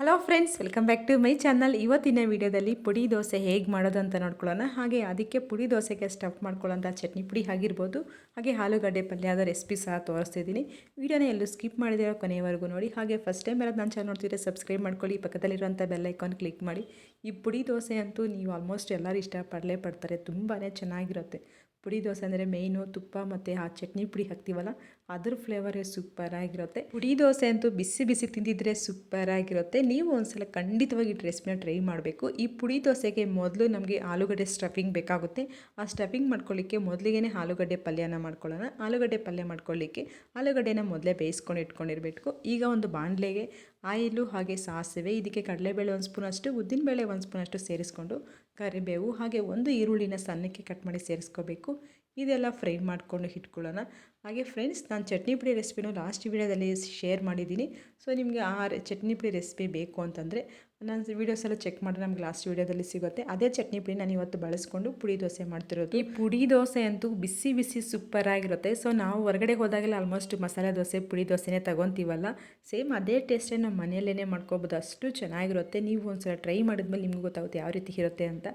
Hello friends welcome back to my channel ಇವತ್ತಿನ ವಿಡಿಯೋದಲ್ಲಿ ಪುಡಿ ದೋಸೆ ಹೇಗೆ ಮಾಡೋದು ಅಂತ ನೋಡ್ಕೊಳ್ಳೋಣ. ಹಾಗೆ ಅದಕ್ಕೆ ಪುಡಿ ದೋಸೆಗೆ ಸ್ಟಫ್ ಮಾಡ್ಕೊಳ್ಳೋಂಥ ಚಟ್ನಿ ಪುಡಿ ಆಗಿರ್ಬೋದು. ಹಾಗೆ ಆಲೂಗಡ್ಡೆ ಪಲ್ಯದ ರೆಸಿಪಿ ಸಹ ತೋರಿಸ್ತಿದ್ದೀನಿ. ವೀಡಿಯೋನ ಎಲ್ಲೂ ಸ್ಕಿಪ್ ಮಾಡಿದಿರೋ ಕೊನೆಯವರೆಗೂ ನೋಡಿ. ಹಾಗೆ ಫಸ್ಟ್ ಟೈಮ್ ಯಾರಾದ್ರು ನಾನು ಚಾನಲ್ ನೋಡ್ತಿದ್ರೆ ಸಬ್ಸ್ಕ್ರೈಬ್ ಮಾಡ್ಕೊಳ್ಳಿ. ಪಕ್ಕದಲ್ಲಿರುವಂಥ ಬೆಲ್ಲೈಕಾನ್ ಕ್ಲಿಕ್ ಮಾಡಿ. ಈ ಪುಡಿ ದೋಸೆ ಅಂತೂ ನೀವು ಆಲ್ಮೋಸ್ಟ್ ಎಲ್ಲರೂ ಇಷ್ಟಪಡಲೇ ಪಡ್ತಾರೆ. ತುಂಬಾ ಚೆನ್ನಾಗಿರುತ್ತೆ. ಪುಡಿ ದೋಸೆ ಅಂದರೆ ಮೇಯ್ನು ತುಪ್ಪ ಮತ್ತು ಆ ಚಟ್ನಿ ಪುಡಿ ಹಾಕ್ತೀವಲ್ಲ ಅದ್ರ ಫ್ಲೇವರೇ ಸೂಪರಾಗಿರುತ್ತೆ ಪುಡಿ ದೋಸೆ ಅಂತೂ ಬಿಸಿ ಬಿಸಿ ತಿಂದಿದ್ರೆ ಸೂಪರಾಗಿರುತ್ತೆ ನೀವು ಒಂದ್ಸಲ ಖಂಡಿತವಾಗಿ ಈ ರೆಸಿಪಿನ ಟ್ರೈ ಮಾಡಬೇಕು. ಈ ಪುಡಿ ದೋಸೆಗೆ ಮೊದಲು ನಮಗೆ ಆಲೂಗಡ್ಡೆ ಸ್ಟಫಿಂಗ್ ಬೇಕಾಗುತ್ತೆ. ಆ ಸ್ಟಫಿಂಗ್ ಮಾಡ್ಕೊಳ್ಳಿಕ್ಕೆ ಮೊದಲಿಗೆ ಆಲೂಗಡ್ಡೆ ಪಲ್ಯನ ಮಾಡ್ಕೊಳ್ಳೋಣ. ಆಲೂಗಡ್ಡೆ ಪಲ್ಯ ಮಾಡ್ಕೊಳ್ಳಿಕ್ಕೆ ಆಲೂಗಡ್ಡೆನ ಮೊದಲೇ ಬೇಯಿಸ್ಕೊಂಡು ಇಟ್ಕೊಂಡಿರಬೇಕು. ಈಗ ಒಂದು ಬಾಣಲೆಗೆ ಆಯಿಲು ಹಾಗೆ ಸಾಸಿವೆ, ಇದಕ್ಕೆ ಕಡಲೆಬೇಳೆ ಒಂದು ಸ್ಪೂನ್ ಅಷ್ಟು, ಉದ್ದಿನಬೇಳೆ ಒಂದು ಸ್ಪೂನ್ ಅಷ್ಟು ಸೇರಿಸ್ಕೊಂಡು ಕರಿಬೇವು ಹಾಗೆ ಒಂದು ಈರುಳ್ಳಿನ ಸಣ್ಣಕ್ಕೆ ಕಟ್ ಮಾಡಿ ಸೇರಿಸ್ಕೋಬೇಕು. ಇದೆಲ್ಲ ಫ್ರೈ ಮಾಡಿಕೊಂಡು ಇಟ್ಕೊಳ್ಳೋಣ. ಹಾಗೆ ಫ್ರೆಂಡ್ಸ್ ನಾನು ಚಟ್ನಿ ಪುಡಿ ರೆಸಿಪಿನೂ ಲಾಸ್ಟ್ ವೀಡಿಯೋದಲ್ಲಿ ಶೇರ್ ಮಾಡಿದ್ದೀನಿ. ಸೊ, ನಿಮಗೆ ಆ ಚಟ್ನಿ ಪುಡಿ ರೆಸಿಪಿ ಬೇಕು ಅಂತಂದರೆ ನಾನು ವೀಡಿಯೋಸ್ ಎಲ್ಲ ಚೆಕ್ ಮಾಡಿ ನಮ್ಗೆ ಲಾಸ್ಟ್ ವೀಡಿಯೋದಲ್ಲಿ ಸಿಗುತ್ತೆ. ಅದೇ ಚಟ್ನಿ ಪುಡಿ ನಾನು ಇವತ್ತು ಬಳಸ್ಕೊಂಡು ಪುಡಿ ದೋಸೆ ಮಾಡ್ತಿರೋದು. ಈ ಪುಡಿ ದೋಸೆ ಅಂತೂ ಬಿಸಿ ಬಿಸಿ ಸೂಪರ್ ಆಗಿರುತ್ತೆ. ಸೊ ನಾವು ಹೊರಗಡೆ ಹೋದಾಗೆಲ್ಲ ಆಲ್ಮೋಸ್ಟ್ ಮಸಾಲೆ ದೋಸೆ, ಪುಡಿ ದೋಸೆನೇ ತಗೊತೀವಲ್ಲ? ಸೇಮ್ ಅದೇ ಟೇಸ್ಟೇ ನಾವು ಮನೆಯಲ್ಲೇ ಮಾಡ್ಕೋಬೋದು. ಅಷ್ಟು ಚೆನ್ನಾಗಿರುತ್ತೆ. ನೀವು ಒಂದ್ಸಲ ಟ್ರೈ ಮಾಡಿದ್ಮೇಲೆ ನಿಮ್ಗೆ ಗೊತ್ತಾಗುತ್ತೆ ಯಾವ ರೀತಿ ಇರುತ್ತೆ ಅಂತ.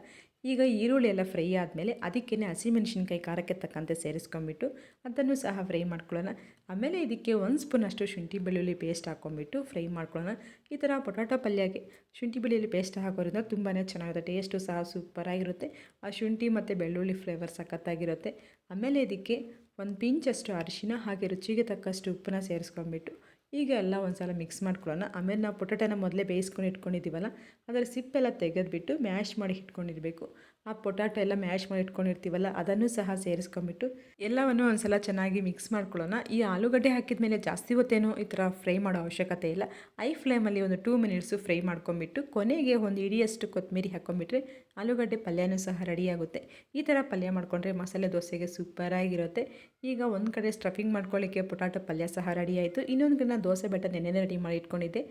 ಈಗ ಈರುಳ್ಳಿ ಎಲ್ಲ ಫ್ರೈ ಆದಮೇಲೆ ಅದಕ್ಕೇ ಹಸಿಮೆಣ್ಸಿನ್ಕಾಯಿ ಖಾರಕ್ಕೆ ತಕ್ಕಂತೆ ಸೇರಿಸ್ಕೊಂಬಿಟ್ಟು ಅದನ್ನು ಸಹ ಫ್ರೈ ಮಾಡ್ಕೊಳ್ಳೋಣ. ಆಮೇಲೆ ಇದಕ್ಕೆ ಒಂದು ಸ್ಪೂನ್ ಅಷ್ಟು ಶುಂಠಿ ಬೆಳ್ಳುಳ್ಳಿ ಪೇಸ್ಟ್ ಹಾಕ್ಕೊಂಬಿಟ್ಟು ಫ್ರೈ ಮಾಡ್ಕೊಳ್ಳೋಣ. ಈ ಥರ ಪೊಟಾಟೊ ಪಲ್ಯಕ್ಕೆ ಶುಂಠಿ ಬೆಳ್ಳುಳ್ಳಿ ಪೇಸ್ಟ್ ಹಾಕೋದ್ರಿಂದ ತುಂಬಾ ಚೆನ್ನಾಗಿರುತ್ತೆ. ಟೇಸ್ಟು ಸಹ ಸೂಪರಾಗಿರುತ್ತೆ ಆ ಶುಂಠಿ ಮತ್ತು ಬೆಳ್ಳುಳ್ಳಿ ಫ್ಲೇವರ್ ಸಖತ್ತಾಗಿರುತ್ತೆ. ಆಮೇಲೆ ಇದಕ್ಕೆ ಒಂದು ಪಿಂಚಷ್ಟು ಅರಿಶಿನ ಹಾಗೆ ರುಚಿಗೆ ತಕ್ಕಷ್ಟು ಉಪ್ಪನ್ನ ಸೇರಿಸ್ಕೊಂಡ್ಬಿಟ್ಟು ಈಗ ಎಲ್ಲ ಒಂದು ಸಲ ಮಿಕ್ಸ್ ಮಾಡ್ಕೊಳ್ಳೋಣ. ಆಮೇಲೆ ನಾವು ಪೊಟಾಟೋನ ಮೊದಲೇ ಬೇಯಿಸ್ಕೊಂಡು ಇಟ್ಕೊಂಡಿದ್ದೀವಲ್ಲ ಅದರ ಸಿಪ್ಪೆಲ್ಲ ತೆಗೆದುಬಿಟ್ಟು ಮ್ಯಾಶ್ ಮಾಡಿ ಇಟ್ಕೊಂಡಿರಬೇಕು. ಆ ಪೊಟ್ಯಾಟೊ ಎಲ್ಲ ಮ್ಯಾಶ್ ಮಾಡಿ ಇಟ್ಕೊಂಡಿರ್ತೀವಲ್ಲ, ಅದನ್ನು ಸಹ ಸೇರಿಸ್ಕೊಂಬಿಟ್ಟು ಎಲ್ಲವನ್ನು ಒಂದ್ಸಲ ಚೆನ್ನಾಗಿ ಮಿಕ್ಸ್ ಮಾಡ್ಕೊಳ್ಳೋಣ. ಈ ಆಲೂಗಡ್ಡೆ ಹಾಕಿದ ಮೇಲೆ ಜಾಸ್ತಿ ಹೊತ್ತೇನು ಈ ಥರ ಫ್ರೈ ಮಾಡೋ ಅವಶ್ಯಕತೆ ಇಲ್ಲ. ಐ ಫ್ಲೇಮಲ್ಲಿ ಒಂದು ಟೂ ಮಿನಿಟ್ಸು ಫ್ರೈ ಮಾಡ್ಕೊಂಬಿಟ್ಟು ಕೊನೆಗೆ ಒಂದು ಇಡಿಯಷ್ಟು ಕೊತ್ತಂಬರಿ ಹಾಕ್ಕೊಂಬಿಟ್ರೆ ಆಲೂಗಡ್ಡೆ ಪಲ್ಯನೂ ಸಹ ರೆಡಿಯಾಗುತ್ತೆ ಈ ಥರ ಪಲ್ಯ ಮಾಡಿಕೊಂಡ್ರೆ ಮಸಾಲೆ ದೋಸೆಗೆ ಸೂಪರಾಗಿರುತ್ತೆ ಈಗ ಒಂದು ಕಡೆ ಸ್ಟಫಿಂಗ್ ಮಾಡ್ಕೊಳ್ಳಿಕ್ಕೆ ಪೊಟಾಟೊ ಪಲ್ಯ ಸಹ ರೆಡಿ ಆಯಿತು. ಇನ್ನೊಂದು ಕಡೆ ದೋಸೆ ಬೆಟ್ಟ ನೆನೆ ರೆಡಿ ಮಾಡಿ ಇಟ್ಕೊಂಡಿದ್ದೆ.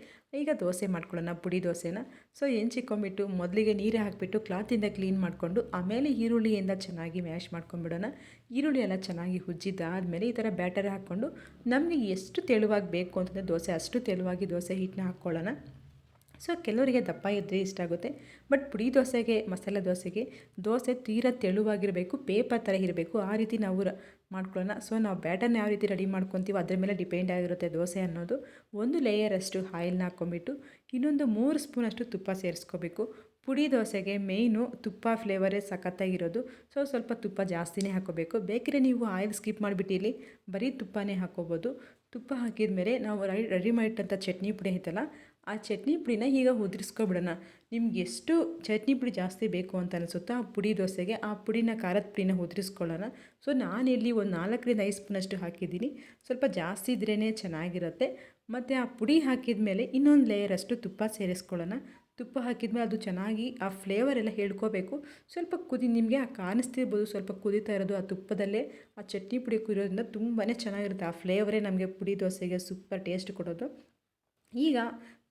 ಈಗ ದೋಸೆ ಮಾಡ್ಕೊಳ್ಳೋಣ, ಪುಡಿ ದೋಸೆನ. ಸೊ ಹೆಂಚಿಕೊಂಬಿಟ್ಟು ಮೊದಲಿಗೆ ನೀರು ಹಾಕಿಬಿಟ್ಟು ಕ್ಲಾತಿಂದ ಕ್ಲೀನ್ ಮಾಡಿಕೊಂಡು ಆಮೇಲೆ ಈರುಳ್ಳಿಯಿಂದ ಚೆನ್ನಾಗಿ ಮ್ಯಾಶ್ ಮಾಡ್ಕೊಂಡ್ಬಿಡೋಣ ಈರುಳ್ಳಿ ಎಲ್ಲ ಚೆನ್ನಾಗಿ ಹುಜ್ಜಿದ್ದಾದಮೇಲೆ ಈ ಥರ ಬ್ಯಾಟರ್ ಹಾಕ್ಕೊಂಡು ನಮಗೆ ಎಷ್ಟು ತೆಳುವಾಗಿ ಬೇಕು ಅಂತಂದರೆ ದೋಸೆ, ಅಷ್ಟು ತೆಳುವಾಗಿ ದೋಸೆ ಹಿಟ್ಟನ್ನ ಹಾಕ್ಕೊಳ್ಳೋಣ. ಸೊ ಕೆಲವರಿಗೆ ದಪ್ಪ ಇದ್ದರೆ ಇಷ್ಟ ಆಗುತ್ತೆ. ಬಟ್ ಪುಡಿ ದೋಸೆಗೆ, ಮಸಾಲೆ ದೋಸೆಗೆ ದೋಸೆ ತೀರ ತೆಳುವಾಗಿರಬೇಕು, ಪೇಪರ್ ಥರ ಇರಬೇಕು, ಆ ರೀತಿ ನಾವು ಮಾಡ್ಕೊಳ್ಳೋಣ. ಸೊ ನಾವು ಬ್ಯಾಟರ್ನ ಯಾವ ರೀತಿ ರೆಡಿ ಮಾಡ್ಕೊತೀವೋ ಅದ್ರ ಮೇಲೆ ಡಿಪೆಂಡ್ ಆಗಿರುತ್ತೆ ದೋಸೆ ಅನ್ನೋದು. ಒಂದು ಲೇಯರಷ್ಟು ಆಯಿಲ್ನ ಹಾಕ್ಕೊಂಬಿಟ್ಟು ಇನ್ನೊಂದು ಮೂರು ಸ್ಪೂನಷ್ಟು ತುಪ್ಪ ಸೇರಿಸ್ಕೋಬೇಕು. ಪುಡಿ ದೋಸೆಗೆ ಮೇಯ್ನು ತುಪ್ಪ ಫ್ಲೇವರೇ ಸಖತ್ತಾಗಿರೋದು. ಸೊ ಸ್ವಲ್ಪ ತುಪ್ಪ ಜಾಸ್ತಿನೇ ಹಾಕೋಬೇಕು. ಬೇಕಿದ್ರೆ ನೀವು ಆಯಿಲ್ ಸ್ಕಿಪ್ ಮಾಡಿಬಿಟ್ಟು ಇಲ್ಲಿ ಬರೀ ತುಪ್ಪನೇ ಹಾಕೋಬೋದು. ತುಪ್ಪ ಹಾಕಿದ ಮೇಲೆ ನಾವು ರೈ ರೆಡಿ ಮಾಡಿಟ್ಟಂಥ ಚಟ್ನಿ ಪುಡಿ ಐತಲ್ಲ, ಆ ಚಟ್ನಿ ಪುಡಿನ ಈಗ ಉದುರಿಸ್ಕೊಬಿಡೋಣ. ನಿಮ್ಗೆ ಎಷ್ಟು ಚಟ್ನಿ ಪುಡಿ ಜಾಸ್ತಿ ಬೇಕು ಅಂತ ಅನಿಸುತ್ತೋ ಆ ಪುಡಿ ದೋಸೆಗೆ ಆ ಪುಡಿನ ಖಾರದ ಪುಡಿನ ಉದುರಿಸ್ಕೊಳ್ಳೋಣ. ಸೊ ನಾನಿಲ್ಲಿ ಒಂದು ನಾಲ್ಕರಿಂದ ಐದು ಸ್ಪೂನಷ್ಟು ಹಾಕಿದ್ದೀನಿ. ಸ್ವಲ್ಪ ಜಾಸ್ತಿ ಇದ್ರೇ ಚೆನ್ನಾಗಿರುತ್ತೆ. ಮತ್ತು ಆ ಪುಡಿ ಹಾಕಿದ ಮೇಲೆ ಇನ್ನೊಂದು ಲೇಯರಷ್ಟು ತುಪ್ಪ ಸೇರಿಸ್ಕೊಳ್ಳೋಣ. ತುಪ್ಪ ಹಾಕಿದ್ಮೇಲೆ ಅದು ಚೆನ್ನಾಗಿ ಆ ಫ್ಲೇವರ್ ಎಲ್ಲ ಹೇಳ್ಕೋಬೇಕು. ಸ್ವಲ್ಪ ಕುದಿ, ನಿಮಗೆ ಆ ಕಾಣಿಸ್ತಿರ್ಬೋದು, ಸ್ವಲ್ಪ ಕುದೀತಾ ಇರೋದು ಆ ತುಪ್ಪದಲ್ಲೇ. ಆ ಚಟ್ನಿ ಪುಡಿ ಕುದಿರೋದ್ರಿಂದ ತುಂಬಾ ಚೆನ್ನಾಗಿರುತ್ತೆ. ಆ ಫ್ಲೇವರೇ ನಮಗೆ ಪುಡಿ, ದೋಸೆಗೆ ಸೂಪರ್ ಟೇಸ್ಟ್ ಕೊಡೋದು. ಈಗ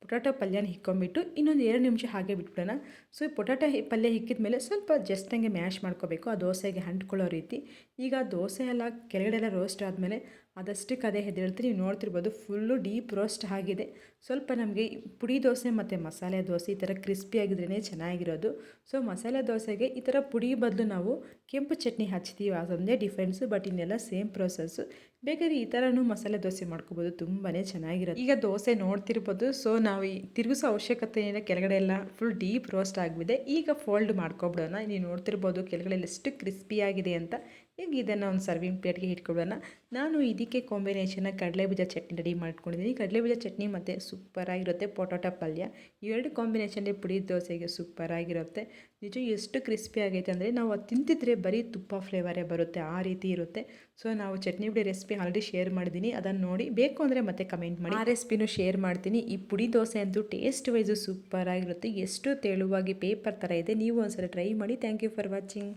ಪೊಟ್ಯಾಟೊ ಪಲ್ಯನ ಹಿಕ್ಕೊಂಬಿಟ್ಟು ಇನ್ನೊಂದು ಎರಡು ನಿಮಿಷ ಹಾಗೆ ಬಿಟ್ಬಿಡೋಣ. ಸೊ ಪೊಟ್ಯಾಟೊ ಪಲ್ಯ ಹಿಕ್ಕಿದ ಮೇಲೆ ಸ್ವಲ್ಪ ಜಸ್ಟ್ ಹಂಗೆ ಮ್ಯಾಶ್ ಮಾಡ್ಕೋಬೇಕು. ಆ ದೋಸೆಗೆ ಅಂಟ್ಕೊಳ್ಳೋ ರೀತಿ. ಈಗ ದೋಸೆ ಎಲ್ಲ ಕೆಳಗಡೆ ಎಲ್ಲ ರೋಸ್ಟ್ ಆದಮೇಲೆ ಅದಷ್ಟಕ್ಕೆ ಅದೇ ಹೆದರ್ತೀವಿ ನೀವು ನೋಡ್ತಿರ್ಬೋದು ಫುಲ್ಲು ಡೀಪ್ ರೋಸ್ಟ್ ಆಗಿದೆ. ಸ್ವಲ್ಪ ನಮಗೆ ಪುಡಿ ದೋಸೆ ಮತ್ತು ಮಸಾಲೆ ದೋಸೆ ಈ ಥರ ಕ್ರಿಸ್ಪಿಯಾಗಿದ್ರೇ ಚೆನ್ನಾಗಿರೋದು. ಸೊ, ಮಸಾಲೆ ದೋಸೆಗೆ ಈ ಥರ ಪುಡಿ ಬದಲು ನಾವು ಕೆಂಪು ಚಟ್ನಿ ಹಚ್ತೀವಿ. ಅದೊಂದೇ ಡಿಫ್ರೆನ್ಸು ಬಟ್ ಇನ್ನೆಲ್ಲ ಸೇಮ್ ಪ್ರೊಸೆಸ್ಸು ಬೇಕಾದ್ರೆ ಈ ಥರನೂ ಮಸಾಲೆ ದೋಸೆ ಮಾಡ್ಕೋಬೋದು. ತುಂಬಾ ಚೆನ್ನಾಗಿರೋದು ಈಗ ದೋಸೆ ನೋಡ್ತಿರ್ಬೋದು. ಸೊ ನಾವು ಈ ತಿರುಗಿಸೋ ಅವಶ್ಯಕತೆ ಕೆಳಗಡೆ ಎಲ್ಲ ಫುಲ್ ಡೀಪ್ ರೋಸ್ಟ್ ಆಗಿದೆ ಈಗ ಫೋಲ್ಡ್ ಮಾಡ್ಕೊಬಿಡೋಣ. ನೀವು ನೋಡ್ತಿರ್ಬೋದು ಕೆಳಗಡೆ ಎಷ್ಟು ಕ್ರಿಸ್ಪಿಯಾಗಿದೆ ಅಂತ. ಈಗ ಇದನ್ನು ಒಂದು ಸರ್ವಿಂಗ್ ಪ್ಲೇಟ್ಗೆ ಇಟ್ಕೊಳ್ಳೋಣ. ನಾನು ಇದಕ್ಕೆ ಕಾಂಬಿನೇಷನ್ನ ಕಡಲೆಬೀಜ ಚಟ್ನಿ ರೆಡಿ ಮಾಡ್ಕೊಂಡಿದ್ದೀನಿ ಕಡಲೆಬೀಜ ಚಟ್ನಿ ಮತ್ತು ಸೂಪರಾಗಿರುತ್ತೆ ಪೊಟೊಟೊ, ಪಲ್ಯ ಇವೆರಡು ಕಾಂಬಿನೇಷನ್ಲಿ ಪುಡಿ ದೋಸೆಗೆ ಸೂಪರಾಗಿರುತ್ತೆ ನಿಜ ಎಷ್ಟು ಕ್ರಿಸ್ಪಿ ಆಗೈತೆ ಅಂದರೆ ನಾವು ಅದು ತಿಂತಿದ್ರೆ ಬರೀ ತುಪ್ಪ ಫ್ಲೇವರೇ ಬರುತ್ತೆ. ಆ ರೀತಿ ಇರುತ್ತೆ. ಸೊ ನಾವು ಚಟ್ನಿ ಪುಡಿ ರೆಸಿಪಿ ಆಲ್ರೆಡಿ ಶೇರ್ ಮಾಡಿದ್ದೀನಿ ಅದನ್ನು ನೋಡಿ ಬೇಕು ಅಂದರೆ ಮತ್ತೆ ಕಮೆಂಟ್ ಮಾಡಿ. ಆ ರೆಸಿಪಿನೂ ಶೇರ್ ಮಾಡ್ತೀನಿ. ಈ ಪುಡಿ ದೋಸೆ ಅಂತೂ ಟೇಸ್ಟ್ ವೈಸು ಸೂಪರಾಗಿರುತ್ತೆ ಎಷ್ಟು ತೆಳುವಾಗಿ ಪೇಪರ್ ಥರ ಇದೆ. ನೀವು ಒಂದ್ಸಲ ಟ್ರೈ ಮಾಡಿ. Thank you for watching